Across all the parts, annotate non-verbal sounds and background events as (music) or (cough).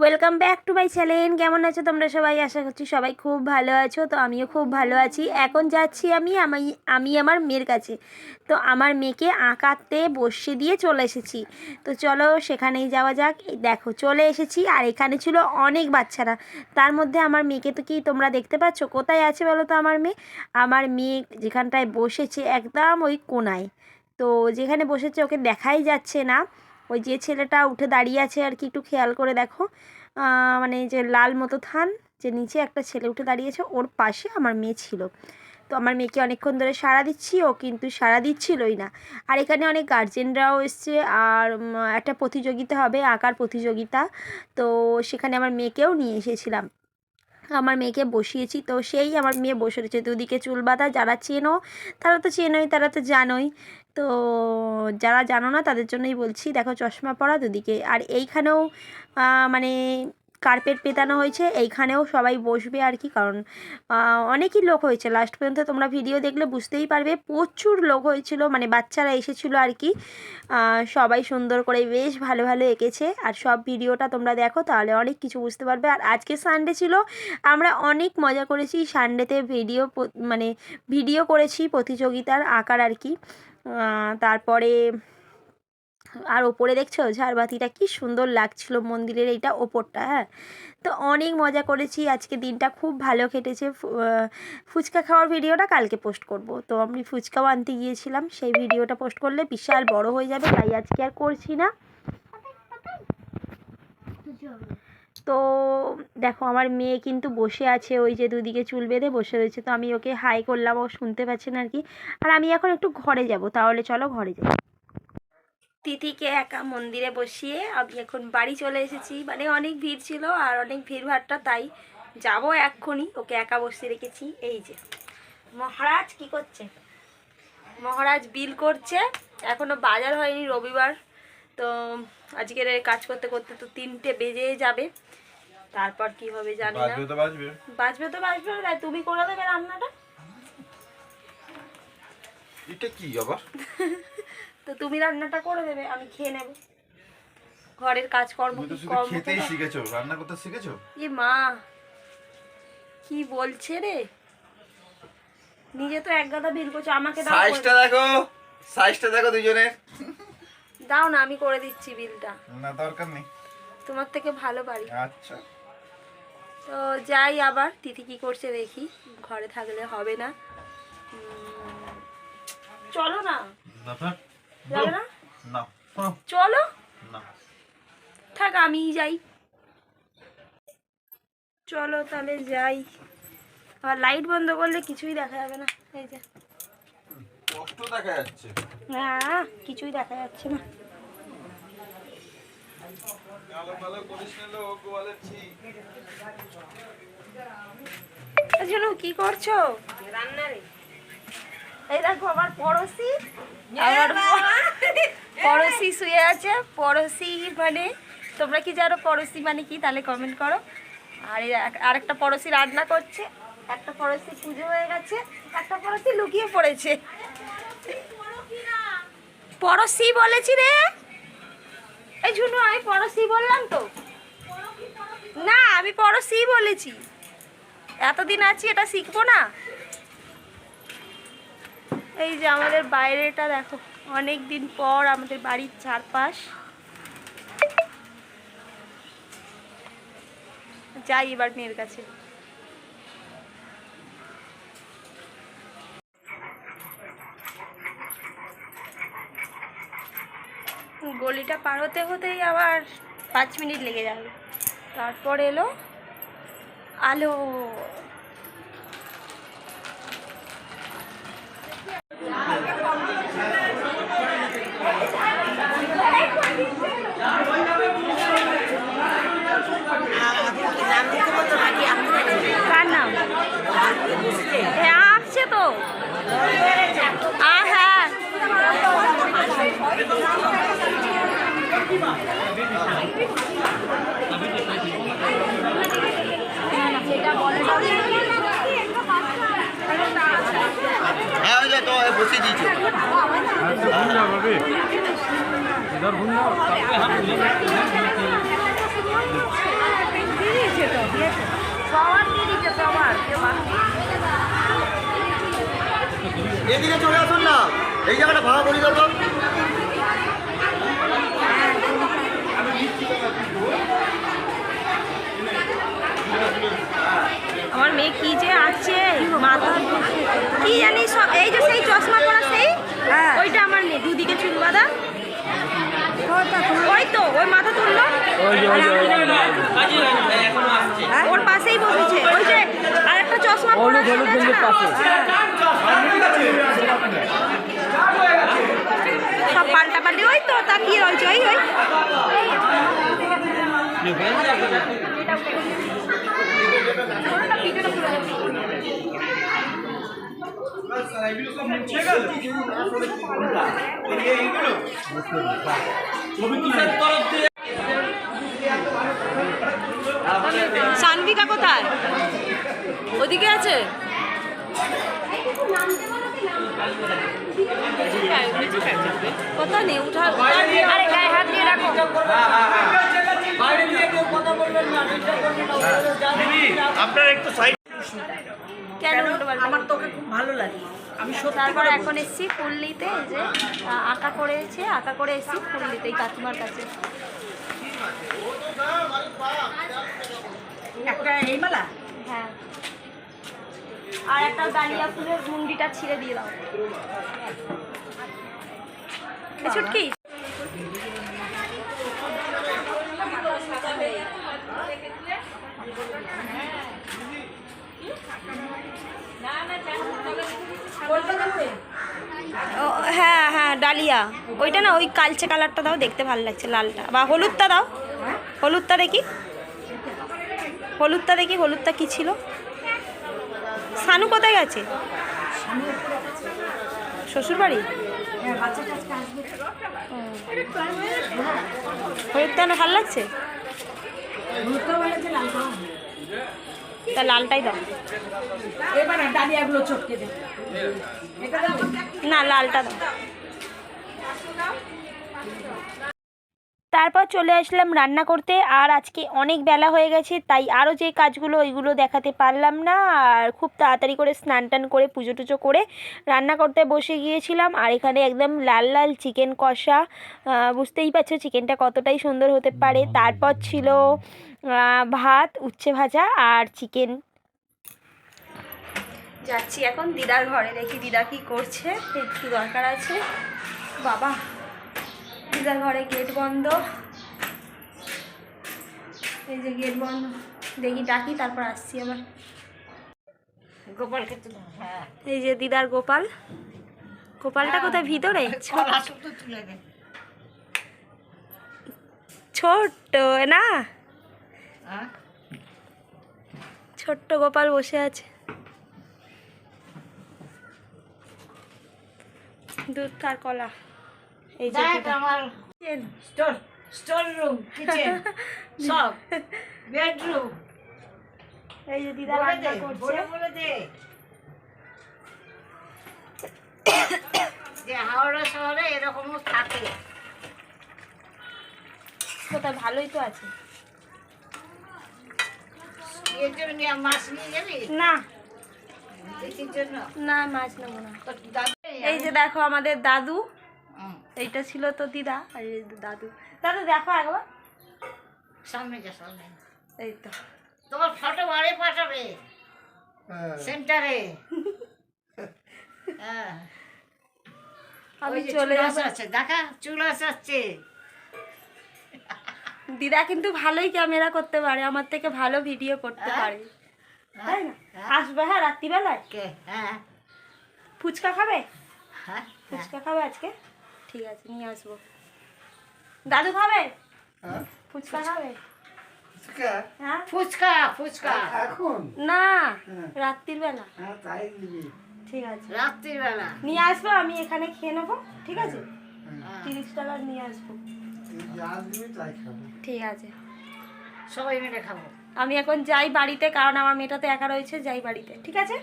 Welcome back to my channel কেমন আছো তোমরা সবাই? আশা করছি সবাই খুব ভালো আছো। তো আমিও খুব ভালো আছি। এখন যাচ্ছি আমি আমি আমি আমার মেয়ের কাছে। তো আমার মেয়েকে আঁকাতে বসিয়ে দিয়ে চলে এসেছি। তো চলো সেখানেই যাওয়া যাক। দেখো, চলে এসেছি। আর এখানে ছিল অনেক বাচ্চারা। তার মধ্যে আমার মেয়েকে তো কি তোমরা দেখতে পাচ্ছ? কোথায় আছে বলো তো আমার মেয়ে? আমার মেয়ে যেখানটায় বসেছে একদম ওই কোনায়। তো যেখানে বসেছে ওকে দেখাই যাচ্ছে না। ওই যে ছেলেটা উঠে দাঁড়িয়ে আছে আর কি, একটু খেয়াল করে দেখো। মানে যে লাল মতো থান, যে নিচে একটা ছেলে উঠে দাঁড়িয়েছে, ওর পাশে আমার মেয়ে ছিল। তো আমার মেয়েকে অনেকক্ষণ ধরে সাড়া দিচ্ছি, ও কিন্তু সাড়া দিচ্ছিলই না। আর এখানে অনেক গার্জেনরাও এসছে, আর একটা প্রতিযোগিতা হবে, আঁকার প্রতিযোগিতা। তো সেখানে আমার মেয়েকেও নিয়ে এসেছিলাম। আমার মেয়েকে বসিয়েছি, তো সেই আমার মেয়ে বসে রয়েছে। দুদিকে চুল বাঁধা, যারা চেনো, তারা তো চেনোই, তারা তো জানোই। তো যারা জানো না, তাদের জন্যই বলছি, দেখো চশমা পরা দুদিকে। আর এইখানেও মানে কার্পেট পেতানো হয়েছে, এইখানেও সবাই বসবে আর কি, কারণ অনেকই লোক হয়েছে। লাস্ট পর্যন্ত তোমরা ভিডিও দেখলে বুঝতেই পারবে, প্রচুর লোক হয়েছিল মানে বাচ্চারা এসেছিল আর কি। সবাই সুন্দর করে বেশ ভালো ভালো এঁকেছে, আর সব ভিডিওটা তোমরা দেখো, তাহলে অনেক কিছু বুঝতে পারবে। আর আজকে সানডে ছিল, আমরা অনেক মজা করেছি সানডেতে ভিডিও মানে ভিডিও করেছি প্রতিযোগিতার আঁকার আর কি। তারপরে আর ওপরে দেখছ? ঝাড়বাতিটা কি সুন্দর লাগছিল মন্দিরের এইটা ওপরটা হ্যাঁ? তো অনেক মজা করেছি। আজকে দিনটা খুব ভালো কেটেছে। ফুচকা খাওয়ার ভিডিওটা কালকে পোস্ট করব। তো আমি ফুচকাও আনতে গিয়েছিলাম। সেই ভিডিওটা পোস্ট করলে বিশাল বড় হয়ে যাবে, তাই আজকে আর করছি না। তো দেখো আমার মেয়ে কিন্তু বসে আছে ওই যে দুদিকে চুল বেঁধে বসে রয়েছে, তো আমি ওকে হাই করলাম, ও শুনতে পাচ্ছে না আর কি আর আমি এখন একটু ঘরে যাব, তাহলে চলো ঘরে যাই। তিথিকে একা মন্দিরে বসিয়ে আমি এখন বাড়ি চলে এসেছি মানে অনেক ভিড় ছিল আর অনেক ভিড় ভাড়টা তাই যাব এক্ষুনি, ওকে একা বসিয়ে রেখেছি, এই যে। মহারাজ কি করছে? মহারাজ বিল করছে, এখনও বাজার হয়নি রবিবার, তো আজকের কাজ করতে করতে তো তিনটে বেজে যাবে। তারপর কি হবে জানি না। বাজবে তো বাজবে। বাজবে তো বাজবে তাই তুমি করে দেবে রান্নাটা। এটা কি আবার? (laughs) তো তুমি রান্নাটা করে দেবে আমি খেয়ে নেব। ঘরের কাজকর্ম তুমি তো শুধু কর্ম খেতেই শিখেছো রান্না করতে শিখেছো? এ মা কি বলছে রে? নিজে তো এক গাদা বিল করছ আমাকে দাও সাইজটা দেখো সাইজটা দেখো দুজনে দাও না আমি করে দিচ্ছি বিলটা। না দরকার নেই। তোমার থেকে ভালো পারি আচ্ছা। তো যাই আবার তিথি কি করছে দেখি। ঘরে থাকলে হবে না। চলো না। না যাবে না? না। চলো। না। থাক আমিই যাই। চলো তাহলে যাই। আর লাইট বন্ধ করলে কিছুই দেখা যাবে না। এই যে। কষ্ট দেখা যাচ্ছে। না কিছুই দেখা যাচ্ছে না। ভালো ভালো করিস না লোক গোয়ালের ছি জন্য কি করছ? এই দেখো আমার পড়োশি। আমার (laughs) পড়োশি শুয়ে আছে। পড়োশি মানে তোমরা কি জানো পড়োশি মানে কি? তাহলে কমেন্ট করো। আর আরেকটা পড়োশি রান্না করছে। একটা পড়োশি পুজো হয়ে গেছে। একটা পড়োশি লুকিয়ে পড়েছে। পড়োশি বলেছি রে। এই ঝুনু, আমি পড়োশি বললাম তো। না, আমি পড়োশি বলেছি। এতদিন আছি, এটা শিখব না। এই যে আমাদের বাইরেটা দেখো অনেক দিন পর আমাদের বাড়ির চারপাশ। যাই এবার মেয়ের কাছে। গলিটা পার হতে হতেই আবার পাঁচ মিনিট লেগে যাবে। তারপর এলো আলো। पे इधर घूम लो এদিকে চলে আসুন না। এই জায়গাটা ভাড়া করি দাও আমার মেয়ে কি যে আছে মাথা কি জানি এই যে সেই চশমা পরা সেই ওইটা আমার মেয়ে দুদিকে চুল বাঁধা। ওই তো ওই মাথা তুললো। হ্যাঁ? ওর পাশেই বসেছে। ওই যে আরেকটা চশমা পরা সব পাল্টা পাল্টি ওই তো তাকিয়ে রয়েছে ওই ওই। সানভিকা কোথায়? ওদিকে আছে? কথা নেই উঠা আরে গায়ে হাত দিয়ে রাখো। কেন উল্টো পাল্টা? আমার তোকে খুব ভালো লাগে। তারপর এখন এসছি ফুল্লিতে এই যে আঁকা করেছে আঁকা করে এসছি ফুল্লিতে এই কাকিমার কাছে। একটা এই মালা? হ্যাঁ। আর একটা ডালিয়া ফুলের মুন্ডিটা ছিঁড়ে দিয়ে দাও। ছুটকি হ্যাঁ হ্যাঁ ডালিয়া। ওইটা না, ওই কালচে কালারটা দাও, দেখতে ভালো লাগছে লালটা। বা হলুদটা দাও। হলুদটা দেখি। হলুদটা দেখি, হলুদটা কি ছিল? সানু কোথায় গেছে? শ্বশুর বাড়ি হলুদটা ভালো লাগছে? তা লালটাই দাও। এবার না ডালিয়াগুলো চটকে দে। না লালটা দাও। তারপর চলে আসলাম রান্না করতে। আর আজকে অনেক বেলা হয়ে গেছে তাই আরও যে কাজগুলো ওইগুলো দেখাতে পারলাম না। আর খুব তাড়াতাড়ি করে স্নান টান করে পুজো টুজো করে রান্না করতে বসে গিয়েছিলাম। আর এখানে একদম লাল লাল চিকেন কষা। বুঝতেই পারছ চিকেনটা কতটাই সুন্দর হতে পারে। তারপর ছিল ভাত উচ্ছে ভাজা আর চিকেন যাচ্ছি এখন দিদার ঘরে দেখি দিদা কি করছে একটু দরকার আছে। বাবা দিদার ঘরে গেট বন্ধ। এই যে গেট বন্ধ দেখি ডাকি তারপর আসছি আবার। গোপালকে হ্যাঁ। এই যে দিদার গোপাল। গোপালটা কোথায় ভিতরে? ছোট্ট না? হ্যাঁ ছোট্ট গোপাল বসে আছে। দুধ আর কলা। এই যে আমার স্টোর স্টোর রুম কিচেন সব বেডরুম। এই যে দিদা রান্না করছে। বলে বলে দে। যে হাওড়া শহরে এরকমও থাকে। কোথায়? ভালোই তো আছে এর জন্য নিয়ে মাছ নিয়ে যাবি না। না মাছ নেব না। এই যে দেখো আমাদের দাদু। এইটা ছিল তো দিদা আর এই দাদু। দাদু দেখো একবার। সামনে যা সামনে। এই তো। তোমার ফটো বাড়ি পাঠাবে। সেন্টারে (laughs) হ্যাঁ। আমি চলে চুল যাব। দেখা চুল আসাচ্ছে দিদা কিন্তু ভালোই ক্যামেরা করতে পারে আমার থেকে ভালো ভিডিও করতে হ্যাঁ? পারে। তাই না? আসবে হ্যাঁ রাত্রিবেলায়? হ্যাঁ। ফুচকা খাবে? হ্যাঁ হ্যাঁ। ফুচকা খাবে আজকে? ঠিক আছে নিয়ে আসব। দাদু খাবে? ফুচকা খাবে? হ্যাঁ? ফুচকা ফুচকা। না রাত্রির বেলা ঠিক আছে। রাত্রির বেলা নিয়ে আসব আমি এখানে খেয়ে নেব ঠিক আছে? হ্যাঁ। তিরিশ টাকা নিয়ে আসব। ঠিক আছে। সবাই মিলে খাব। আমি এখন যাই বাড়িতে কারণ আমার মেয়েটা তো একা রয়েছে যাই বাড়িতে ঠিক আছে?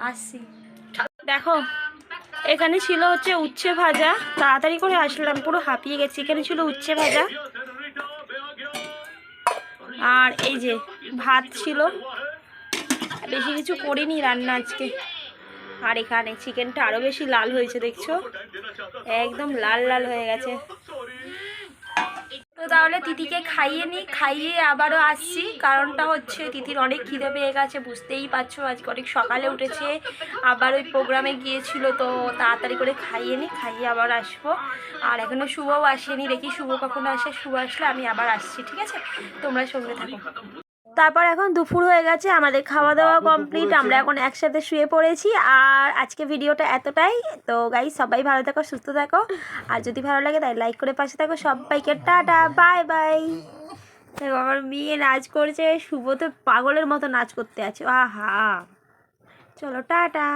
আসছি। দেখো এখানে ছিল হচ্ছে উচ্ছে ভাজা তাড়াতাড়ি করে আসলাম পুরো হাঁপিয়ে গেছি। এখানে ছিল উচ্ছে ভাজা। আর এই যে ভাত ছিল। বেশি কিছু করিনি রান্না আজকে। আর এখানে চিকেনটা আরও বেশি লাল হয়েছে দেখছ? একদম লাল লাল হয়ে গেছে। তাহলে তিতিকে খাইয়ে নিই খাইয়ে আবারও আসছি। কারণটা হচ্ছে তিতির অনেক খিদে পেয়ে গেছে, বুঝতেই পারছ, আজকে অনেক সকালে উঠেছে। আবার ওই প্রোগ্রামে গিয়েছিল, তো তাড়াতাড়ি করে খাইয়ে নিই খাইয়ে আবার আসব। আর এখনও শুভও আসেনি, দেখি শুভ কখনো আসে, শুভ আসলে আমি আবার আসছি, ঠিক আছে? তোমরা সঙ্গে থাকো। তারপর এখন দুপুর হয়ে গেছে আমাদের খাওয়া দাওয়া কমপ্লিট আমরা এখন একসাথে শুয়ে পড়েছি। আর আজকে ভিডিওটা এতটাই। তো গাই সবাই ভালো থাকো সুস্থ থাকো। আর যদি ভালো লাগে তাই লাইক করে পাশে থাকো। সবাইকে টাটা বাই বাই দেখো আমার মেয়ে নাচ করছে শুভ তো পাগলের মতো নাচ করতে আছে। আহা। চলো টাটা।